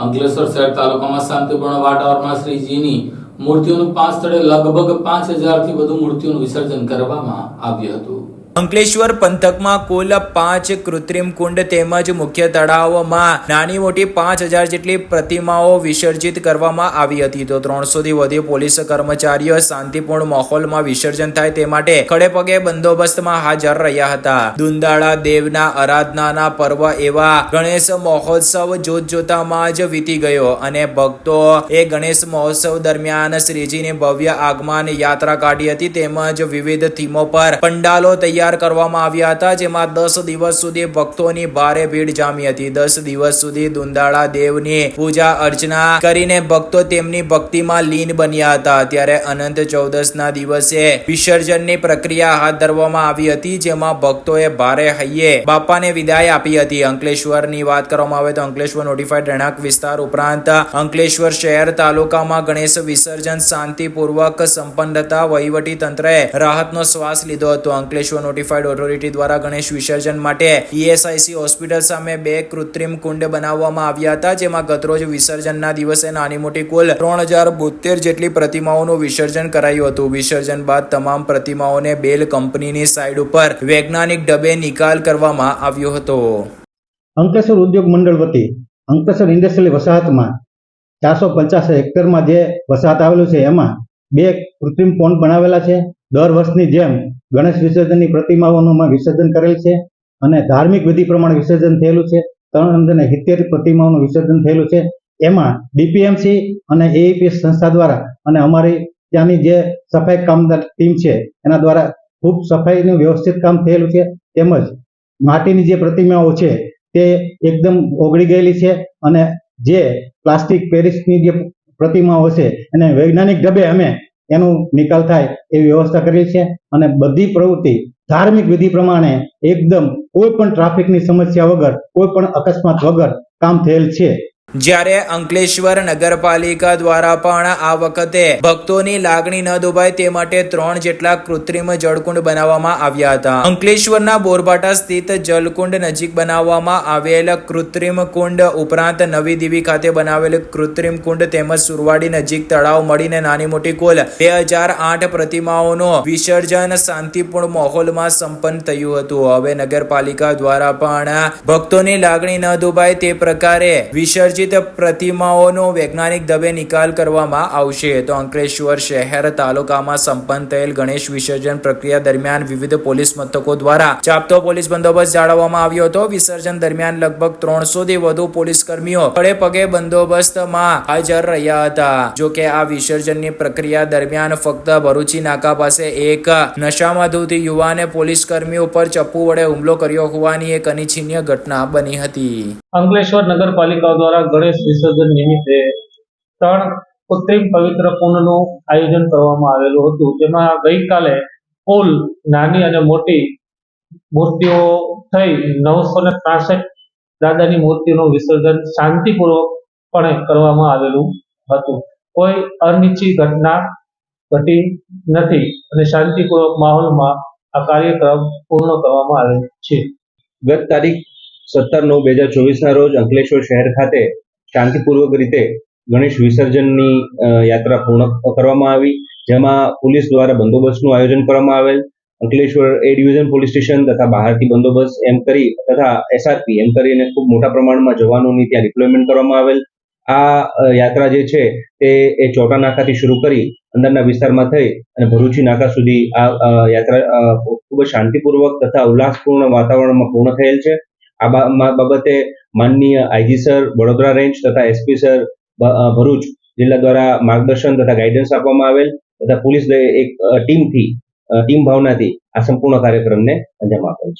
અંકલેશ્વર શહેર તાલુકામાં શાંતિપૂર્ણ વાતાવરણમાં શ્રીજીની મૂર્તિઓનું પાંચ સ્થળે લગભગ પાંચ હજારથી વધુ મૂર્તિઓનું વિસર્જન કરવામાં આવ્યું હતું. અંકલેશ્વર પંથકમાં કુલ પાંચ કૃત્રિમ કુંડ તેમજ મુખ્ય તળાવમાં નાની મોટી પાંચ હજાર જેટલી પ્રતિમાઓ વિસર્જિત કરવામાં આવી હતી. તો ત્રણસોથી વધુ પોલીસ કર્મચારીઓ શાંતિપૂર્ણ માહોલમાં વિસર્જન થાય તે માટે ખડે પગે બંદોબસ્તમાં હાજર રહ્યા હતા. દુંદાળા દેવના આરાધનાના પર્વ એવા ગણેશ મહોત્સવ જોત જોતામાં જ વીતી ગયો અને ભક્તો એ ગણેશ મહોત્સવ દરમિયાન શ્રીજીની ભવ્ય આગમન યાત્રા કાઢી હતી તેમજ વિવિધ થીમો પર પંડાલો તૈયાર કરવામાં આવ્યા હતા, જેમાં દસ દિવસ સુધી ભક્તોની ભારે ભીડ જામી હતી. દસ દિવસ સુધી દુંદાળા દેવની પૂજા અર્ચના કરીને ભક્તો તેમની ભક્તિમાં લીન બન્યા હતા. ત્યારે અનંત ચૌદસના દિવસે વિસર્જનની પ્રક્રિયા હાથ ધરવામાં આવી હતી, જેમાં ભક્તોએ ભારે હૈયે બાપાને વિદાય આપી હતી. અંકલેશ્વરની વાત કરવામાં આવે તો અંકલેશ્વર નોટિફાઈડ રહેણાંક વિસ્તાર ઉપરાંત અંકલેશ્વર શહેર તાલુકામાં ગણેશ વિસર્જન શાંતિપૂર્વક સંપન્ન થતા વહીવટી તંત્રએ રાહતનો શ્વાસ લીધો હતો. અંકલેશ્વર નોટિફાઈડ ઓથોરિટી દ્વારા ગણેશ વિસર્જન માટે ઈએસઆઈસી હોસ્પિટલ સામે બે કૃત્રિમ કુંડ બનાવવામાં આવ્યા હતા, જેમાં ગતરોજ વિસર્જનના દિવસે નાની મોટી કુલ ત્રણ હજાર બોતેર જેટલી પ્રતિમાઓનું વિસર્જન કરાયું હતું. વિસર્જન બાદ તમામ પ્રતિમાઓને બેલ કંપનીની સાઇડ ઉપર વૈજ્ઞાનિક ઢબે નિકાલ કરવામાં આવ્યો હતો. અંકલેશ્વર ઉદ્યોગ મંડળ વતી અંકલેશ્વર ઇન્ડસ્ટ્રીયલ વસાહતમાં ચારસો પચાસ હેક્ટરમાં જે વસાહત આવેલું છે, એમાં બે કૃત્રિમ પોન્ડ બનાવેલા છે. દર વર્ષની જેમ ગણેશ વિસર્જનની પ્રતિમાઓનું વિસર્જન કરેલ છે અને ધાર્મિક વિધિ પ્રમાણે વિસર્જન થયેલું છે. ત્રણ અને સિત્તેર પ્રતિમાઓનું વિસર્જન થયેલું છે. એમાં ડીપીએમસી અને એઈપીએસ સંસ્થા દ્વારા અને અમારી ત્યાંની જે સફાઈ કામદાર ટીમ છે, એના દ્વારા ખૂબ સફાઈનું વ્યવસ્થિત કામ થયેલું છે. તેમજ માટીની જે પ્રતિમાઓ છે, તે એકદમ ઓગળી ગયેલી છે અને જે પ્લાસ્ટિક પેરિસની જે પ્રતિમાઓ છે, એને વૈજ્ઞાનિક ઢબે અમે એનું નિકાલ થાય એવી વ્યવસ્થા કરી છે અને બધી પ્રવૃત્તિ ધાર્મિક વિધિ પ્રમાણે એકદમ કોઈ પણ ટ્રાફિકની સમસ્યા વગર, કોઈ પણ અકસ્માત વગર કામ થયેલ છે. જ્યારે અંકલેશ્વર નગરપાલિકા દ્વારા પણ આ વખતે ભક્તોની લાગણી ન દુભાય તે માટે ત્રણ જેટલા કૃત્રિમ જળકુંડ બનાવવામાં આવ્યા હતા. અંકલેશ્વરના બોરબાટા સ્થિત જલકુંડ નજીક બનાવવામાં આવેલ કૃત્રિમ કુંડ ઉપરાંત નવી દીવી ખાતે બનાવેલ કૃત્રિમ કુંડ તેમજ સુરવાડી નજીક તળાવ મળીને નાની મોટી કુલ બે હજાર આઠ પ્રતિમાઓનો વિસર્જન શાંતિપૂર્ણ માહોલમાં સંપન્ન થયું હતું. હવે નગરપાલિકા દ્વારા પણ ભક્તોની લાગણી ન દુભાય તે પ્રકારે વિસર્જિત પ્રતિમાઓનો વૈજ્ઞાનિક દવે નિકાલ કરવામાં આવશે. તો અંકલેશ્વર શહેર તાલુકામાં સંપન્ન થયેલ ગણેશ વિસર્જન પ્રક્રિયા દરમિયાન વિવિધ પોલીસ મથકો દ્વારા ચાપતો પોલીસ બંદોબસ્ત જાળવવામાં આવ્યો હતો. વિસર્જન દરમિયાન લગભગ ત્રણસો થી વધુ પોલીસ કર્મીઓ ખડે પગે બંદોબસ્તમાં હાજર રહ્યા હતા. જો કે આ વિસર્જનની પ્રક્રિયા દરમિયાન ફક્ત ભરૂચી નાકા પાસે એક નશામાં ધોતી યુવાને પોલીસ કર્મી ઉપર ચપ્પુ વડે હુમલો કર્યો હોવાની એક અનિચ્છનીય ઘટના બની હતી. અંકલેશ્વર નગરપાલિકા દ્વારા ગણેશ વિસર્જન નિમિત્તે ત્રણ કૃત્રિમ પવિત્ર કુંડનું આયોજન કરવામાં આવેલું હતું. જેમાં ગઈકાલે કુલ નાની અને મોટી મૂર્તિઓ થઈ નવસો ને ત્રાસઠ દાદાની મૂર્તિનું વિસર્જન શાંતિપૂર્વક પણ કરવામાં આવેલું હતું. કોઈ અનિચ્છિત ઘટના ઘટી નથી અને શાંતિપૂર્વક માહોલમાં આ કાર્યક્રમ પૂર્ણ કરવામાં આવેલ છે. ગત તારીખ સત્તર નવ બે હજાર ચોવીસના રોજ અંકલેશ્વર શહેર ખાતે શાંતિપૂર્વક રીતે ગણેશ વિસર્જનની યાત્રા પૂર્ણ કરવામાં આવી, જેમાં પોલીસ દ્વારા બંદોબસ્તનું આયોજન કરવામાં આવેલ. Ankleshwar A division police station તથા બહારથી બંદોબસ્ત એમ કરી તથા એસઆરપી એમ કરીને ખૂબ મોટા પ્રમાણમાં જવાનોની ત્યાં ડિપ્લોયમેન્ટ કરવામાં આવેલ. આ યાત્રા જે છે તે એ ચોટા નાકાથી શરૂ કરી અંદરના વિસ્તારમાં થઈ અને ભરૂચી નાકા સુધી આ યાત્રા ખૂબ જ શાંતિપૂર્વક તથા ઉલ્લાસપૂર્ણ વાતાવરણમાં પૂર્ણ થયેલ છે. આ બાબતે માનનીય આઈજી સર, વડોદરા રેન્જ તથા એસપી સર ભરૂચ જિલ્લા દ્વારા માર્ગદર્શન તથા ગાઈડન્સ આપવામાં આવેલ તથા પોલીસ એક ટીમથી ટીમ ભાવનાથી આ સંપૂર્ણ કાર્યક્રમને અંજામ આપેલ છે.